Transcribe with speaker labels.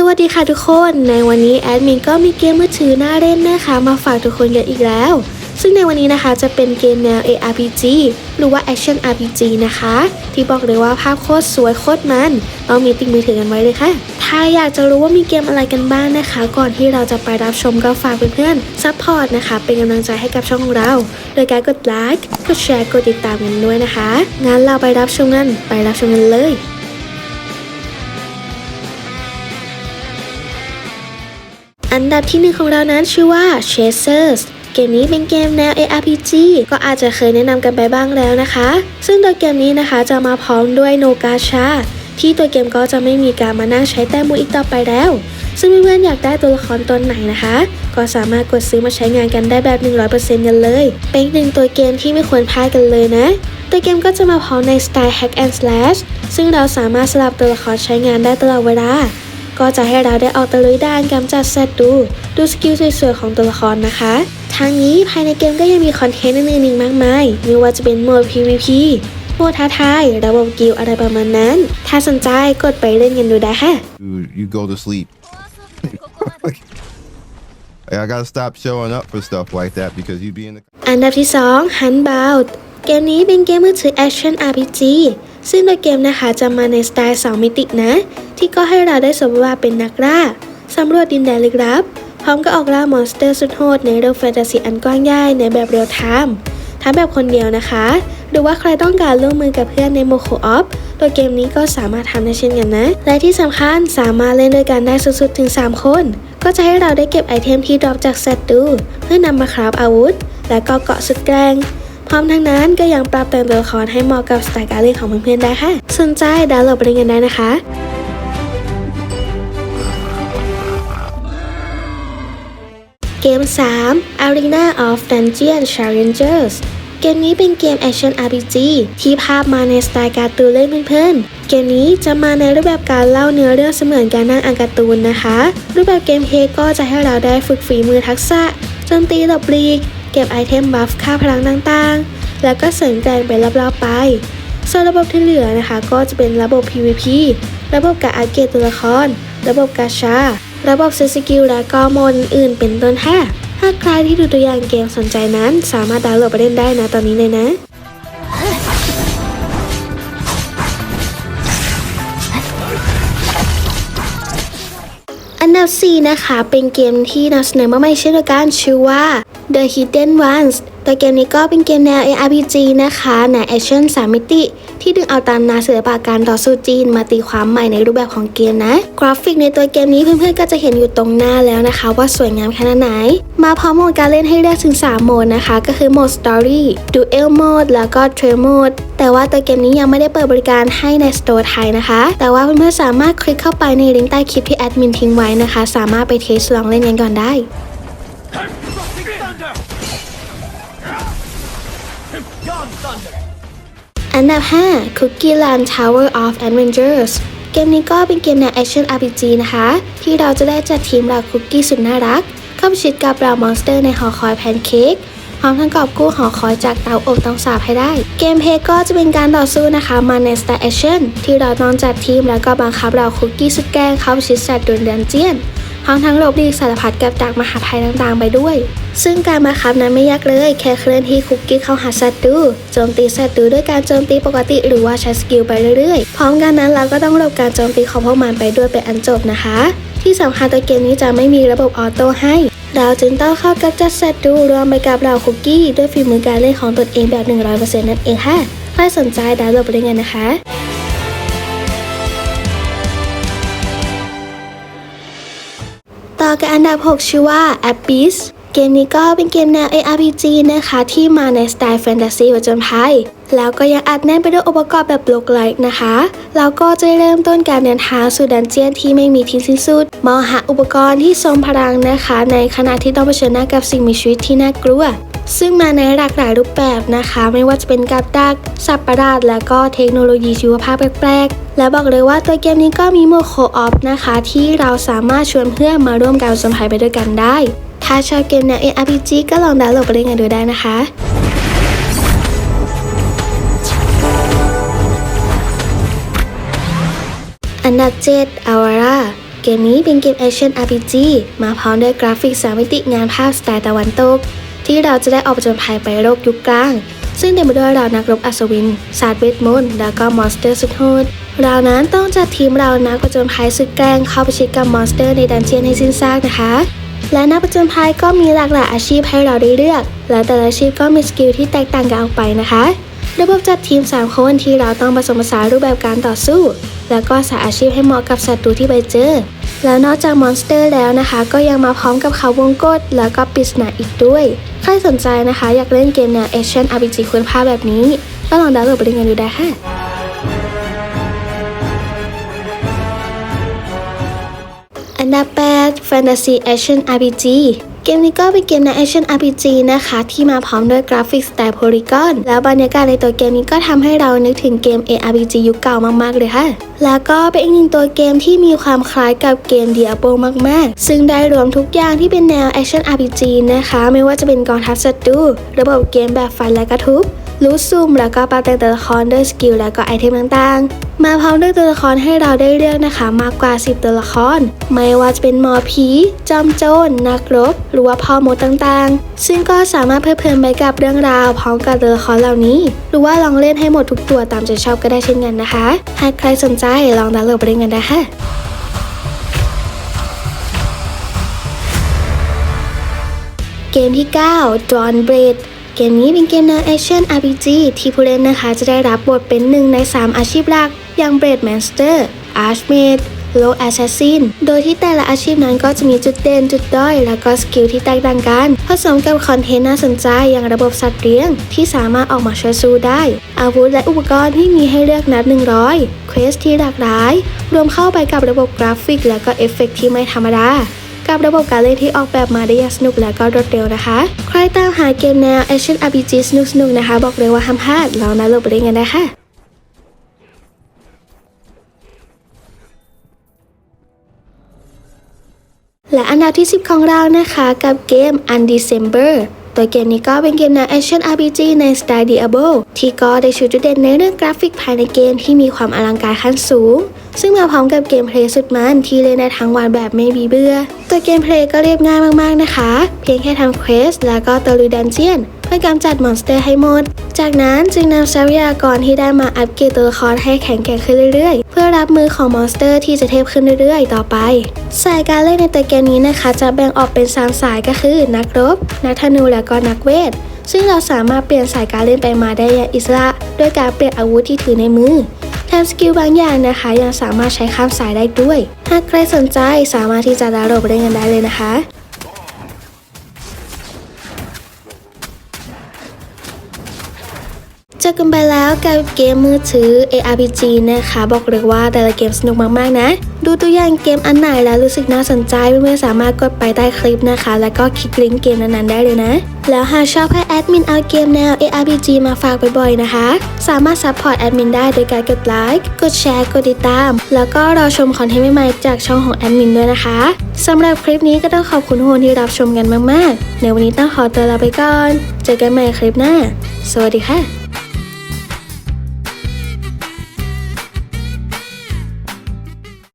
Speaker 1: สวัสดีค่ะทุกคน ในวันนี้แอดมินก็มีเกมมือถือน่าเล่นนะคะ มาฝากทุกคนกันอีกแล้ว ซึ่งในวันนี้นะคะจะเป็นเกมแนว ARPG หรือว่า Action RPG นะคะ ที่บอกเลยว่าภาพโคตรสวยโคตรมันต้องมีติดมือถือกันไว้เลยค่ะ ถ้าอยากจะรู้ว่ามีเกมอะไรกันบ้างนะคะ ก่อนที่เราจะไปรับชมก็ฝากเพื่อนๆซัพพอร์ตนะคะ เป็นกำลังใจให้กับช่องของเรา โดยการกดไลค์กดแชร์กดติดตามกันด้วยนะคะงั้นเราไปรับชมกันไปรับชมกันเลย อันดับที่หนึ่งของเรานั้นชื่อว่า Chasers เกมนี้เป็นเกมแนว ARPG ก็อาจจะเคยแนะนำกันไปบ้างแล้วนะคะ ซึ่งตัวเกมนี้นะคะจะมาพร้อมด้วยโนกาชาที่ตัวเกมก็จะไม่มีการมานั่งใช้แต้มมูอีกต่อไปแล้ว ซึ่งเพื่อนๆอยากได้ตัวละครตัวไหนนะคะ ก็สามารถกดซื้อมาใช้งานกันได้แบบ 100%กันเลย เป็นหนึ่งตัวเกมที่ไม่ควรพลาดกันเลยนะ ตัวเกมก็จะมาพร้อมในสไตล์ Hack and Slash ซึ่งเราสามารถสลับตัวละครใช้งานได้ตลอดเวลา ก็จะให้เราได้ออกตะลุยด้านกำจัดศัตรูดูสกิลสวยๆของตัวละครนะคะทางนี้ภายในเกมก็ยังมีคอนเทนต์อื่นๆอีกมากมายไม่ว่าจะเป็นโหมด PVP โหมดท้าทายระบบกิลด์อะไรประมาณนั้น ถ้าสนใจกดไปเล่นกันดูได้ค่ะ
Speaker 2: you, you go to sleep. Like, I gotta stop showing up for stuff like that because you be in the
Speaker 1: อันดับที่ 2 Handbound เกมนี้เป็นเกมมือถือ Action RPG ซึ่งโดยเกมนะคะจะมาในสไตล์ 2 มิตินะ ที่ก็ให้เราได้สมว่าเป็นนักล่าสำรวจดินแดนลึกลับ พร้อมกับออกล่ามอนสเตอร์สุดโหดในโลกแฟนตาซีอันกว้างใหญ่ในแบบเรียลไทม์ทั้งแบบคนเดียวนะคะ หรือว่าใครต้องการร่วมมือกับเพื่อนในโมโคออฟตัวเกมนี้ก็สามารถทำได้เช่นกันนะ และที่สำคัญสามารถเล่นด้วยกันได้สุดๆถึง 3 คน ก็จะให้เราได้เก็บไอเทมที่ดรอปจากศัตรูเพื่อนำมาคราฟอาวุธ และก็เกาะสุดแกร่ง พร้อมทั้งนั้นก็ยังปรับแต่งตัวละครให้เหมาะกับสไตล์การเล่นของเพื่อนๆได้ค่ะ สนใจดาวน์โหลดไปเล่นกันได้นะคะเกม 3 Arena of Dungeon Challengers เกมนี้เป็นเกม Action RPG ที่ภาพมาในสไตล์การ์ตูนเล่นเพื่อนๆ เกมนี้จะมาในรูปแบบการเล่าเนื้อเรื่องเสมือนการนั่งอ่านการ์ตูนนะคะ รูปแบบเกมเพลย์ก็จะให้เราได้ฝึกฝีมือทักษะโจมตีหลบหลีก ก็บไอเทมบัฟค่าพลังต่างๆ แล้วก็เสริมแรงไปรอบๆไป ส่วนระบบที่เหลือนะคะ ก็จะเป็นระบบ PVP ระบบการอัปเกรดตัวละคร ระบบกาชา ระบบซื้อสกิลและก็โมดอื่นๆเป็นต้นค่ะถ้าใครที่ดูตัวอย่างเกมสนใจนั้น สามารถดาวน์โหลดไปเล่นได้นะตอนนี้เลยนะอันดับ4นะคะ เป็นเกมที่นำเสนอมาใหม่เช่นเดียวกันชื่อว่า The Hidden Ones ตัวเกมนี้ก็เป็นเกมแนว ARPG นะคะในแอคชั่น3มิติ ที่ดึงเอาตามนาศิลปะการต่อสู้จีนมาตีความใหม่ในรูปแบบของเกมนะ กราฟิกในตัวเกมนี้เพื่อนๆก็จะเห็นอยู่ตรงหน้าแล้วนะคะ ว่าสวยงามขนาดไหน มาพร้อมโหมดการเล่นให้เลือกถึง 3 โหมดนะคะ ก็คือโหมด Story Duel Mode แล้วก็ Trail Mode แต่ว่าตัวเกมนี้ยังไม่ได้เปิดบริการให้ในสโตร์ไทยนะคะ แต่ว่าเพื่อนๆสามารถคลิกเข้าไปในลิงก์ใต้คลิปที่แอดมินทิ้งไว้นะคะ สามารถไปเทสลองเล่นกันก่อนได้ อันดับ 5 Cookie Land Tower of Adventures เกมนี้ก็เป็นเกมแนว Action RPG นะคะ ที่เราจะได้จัดทีมเหล่าคุกกี้สุดน่ารัก เข้าไปชิดกับเหล่ามอนสเตอร์ในหอคอยแพนเค้กพร้อมทั้งกอบกู้หอคอยจากเตาอบต้องสาบให้ได้ เกมเพลย์ก็จะเป็นการต่อสู้นะคะ มาในสไตล์แอคชั่นที่เราต้องจัดทีมแล้วก็บังคับเหล่าคุกกี้สุดแกล้งเข้าไปชิดสัตว์ดุนดันเจียนพร้อมทั้งหลบหลีกสารพัดกับดักมหาภัยต่างๆ ไปด้วย ซึ่งการบังคับนั้นไม่ยากเลย แค่เคลื่อนที่คุกกี้เข้าหาศัตรูโจมตีศัตรูด้วยการโจมตีปกติ หรือว่าใช้สกิลไปเรื่อยๆ พร้อมกันนั้นเราก็ต้องหลบการโจมตีของพวกมันไปด้วยเป็นอันจบนะคะ ที่สำคัญตัวเกมนี้จะไม่มีระบบออโต้ให้เราจึงต้องเข้ากับจัดศัตรูรวมไปกับเราคุกกี้ ด้วยฝีมือการเล่นของตนเองแบบ 100%นั่นเองค่ะใครสนใจดาวน์โหลดไปได้ไงนะคะต่อกับอันดับ 6 ชื่อว่า Abyss กมนี้ก็เป็นเกมแนว ARPG นะคะ ที่มาในสไตล์แฟนตาซีผจญภัยแล้วก็ยังอัดแน่นไปด้วยองค์ประกอบแบบโลกไลท์นะคะ แล้วก็จะเริ่มต้นการเดินทางสู่ดันเจียนที่ไม่มีที่สิ้นสุดมองหาอุปกรณ์ที่ทรงพลังนะคะ ในขณะที่ต้องเผชิญหน้ากับสิ่งมีชีวิตที่น่ากลัว ซึ่งมาในหลากหลายรูปแบบนะคะ ไม่ว่าจะเป็นกับดักสัตว์ประหลาดและก็เทคโนโลยีชีวภาพแปลกๆ และบอกเลยว่าตัวเกมนี้ก็มีโหมดโคออฟนะคะ ที่เราสามารถชวนเพื่อนมาร่วมการสัมผัสไปด้วยกันได้ ถ้าชอบเกมแนว ARPG ก็ลองดาวน์โหลดไปเล่นกันดูได้นะคะอันดับ7 Avara เกมนี้เป็นเกม Action RPG มาพร้อมด้วยกราฟิกสามมิติงานภาพสไตล์ตะวันตก ที่เราจะได้ออกผจญภัยไปโลกยุคกลาง ซึ่งเต็มไปด้วยเรานักรบอัศวิน ศาสตร์เวทมนต์แล้วก็มอนสเตอร์สุดโหดเรานั้นต้องจัดทีมเรานักผจญภัยสุดแกร่งเข้าไปชิดกับมอนสเตอร์ในดันเจียนให้สิ้นซากนะคะ และนักผจญภัยก็มีหลากหลายอาชีพให้เราได้เลือก และแต่ละอาชีพก็มีสกิลที่แตกต่างกันออกไปนะคะ ระบบจัดทีม 3 คนที่เราต้องผสมผสานรูปแบบการต่อสู้ แล้วก็สายอาชีพให้เหมาะกับศัตรูที่ไปเจอ แล้วนอกจากมอนสเตอร์แล้วนะคะ ก็ยังมาพร้อมกับเขาวงกตแล้วก็ปริศนาอีกด้วย ใครสนใจนะคะ อยากเล่นเกมแนว Action RPG คุณภาพแบบนี้ก็ลองดาวน์โหลดไปเล่นกันดูได้ค่ะ อันดับ8 Fantasy Action RPG เกมนี้ก็เป็นเกมใน Action RPG นะคะ ที่มาพร้อมด้วยกราฟิกสไตล์โพลีกอนแล้วบรรยากาศในตัวเกมนี้ก็ทำให้เรานึกถึงเกม ARPG ยุคเก่ามากๆเลยค่ะ แล้วก็เป็นอีกหนึ่งตัวเกมที่มีความคล้ายกับเกม Diablo มากๆ ซึ่งได้รวมทุกอย่างที่เป็นแนว Action RPG นะคะ ไม่ว่าจะเป็นกองทัพศัตรูระบบเกมแบบฟันและกระทุบ รู้ซูมแล้วก็ปรับแต่งตัวละครด้วยสกิลแล้วก็ไอเทมต่างๆ มาพร้อมด้วยตัวละครให้เราได้เลือกนะคะ มากกว่า 10 ตัวละคร ไม่ว่าจะเป็นหมอผีจอมโจรนักรบ หรือว่าพ่อมดต่างๆ ซึ่งก็สามารถเพลิดเพลินไปกับเรื่องราว พร้อมกับตัวละครเหล่านี้ หรือว่าลองเล่นให้หมดทุกตัวตามใจชอบก็ได้เช่นกันนะคะหากใครสนใจลองดาวน์โหลดไปเล่นกันได้ค่ะเกมที่ 9 Dawn Blade เกมนี้เป็นเกมแนว Action RPG ที่ผู้เล่นนะคะจะได้รับบทเป็นหนึ่งใน 3 อาชีพหลัก อย่าง Blade Master Archmage Low Assassin โดยที่แต่ละอาชีพนั้นก็จะมีจุดเด่นจุดด้อย แล้วก็สกิลที่แตกต่างกัน ผสมกับคอนเทนต์น่าสนใจอย่างระบบสัตว์เลี้ยง ที่สามารถออกมาช่วยสู้ได้ อาวุธและอุปกรณ์ที่มีให้เลือกนับ 100 เควสที่หลากหลาย รวมเข้าไปกับระบบกราฟิก และก็เอฟเฟกต์ที่ไม่ธรรมดา กับระบบการเล่นที่ออกแบบมาได้อย่างสนุกและก็รวดเร็วนะคะ ใครตามหาเกมแนว Action RPG สนุกๆนะคะ บอกเลยว่าห้ามพลาดลองนะโหลดไปเล่นกันได้ค่ะและอันดับที่ 10 ของเรานะคะกับเกม Undecember ตัวเกมนี้ก็เป็นเกมแนว Action RPG ในสไตล์ Diablo ที่ก็ได้ชูจุดเด่นในเรื่องกราฟิกภายในเกมที่มีความอลังการขั้นสูง ซึ่งมาพร้อมกับเกมเพลย์สุดมันที่เล่นได้ทั้งวันแบบไม่มีเบื่อตัวเกมเพลย์ก็เรียบง่ายมากๆนะคะ เพียงแค่ทำเควสแล้วก็ตะลุยดันเจียนเพื่อกำจัดมอนสเตอร์ให้หมด จากนั้นจึงนำทรัพยากรที่ได้มาอัปเกรดตัวละครให้แข็งแกร่งขึ้นเรื่อยๆ เพื่อรับมือของมอนสเตอร์ที่จะเทพขึ้นเรื่อยๆ ต่อไป สายการเล่นในตัวเกมนี้นะคะ จะแบ่งออกเป็น3สายก็คือ นักรบ นักธนูและก็นักเวทซึ่งเราสามารถเปลี่ยนสายการเล่นไปมาได้อย่างอิสระด้วยการเปลี่ยนอาวุธที่ถือในมือ แถมสกิลบางอย่างนะคะ ยังสามารถใช้ข้ามสายได้ด้วย หากใครสนใจสามารถที่จะดาวน์โหลดไปเล่นกันได้เลยนะคะ จอกันไปแล้วกับเกมมือถือ ARPG นะคะ บอกเลยว่าแต่ละเกมสนุกมากๆนะ ดูตัวอย่างเกมอันไหนแล้วรู้สึกน่าสนใจเพื่อนๆสามารถกดไปใต้คลิปนะคะ แล้วก็คลิกลิงก์เกมนั้นๆได้เลยนะ แล้วหากชอบให้แอดมินเอาเกมแนว ARPG มาฝากบ่อยๆนะคะ สามารถซัพพอร์ตแอดมินได้โดยการกดไลค์กดแชร์กดติดตาม แล้วก็รอชมคอนเทนต์ใหม่ๆจากช่องของแอดมินด้วยนะคะสำหรับคลิปนี้ก็ต้องขอบคุณทุกคนที่รับชมกันมากๆในวันนี้ต้องขอตัวลาไปก่อน เจอกันใหม่คลิปหน้า สวัสดีค่ะ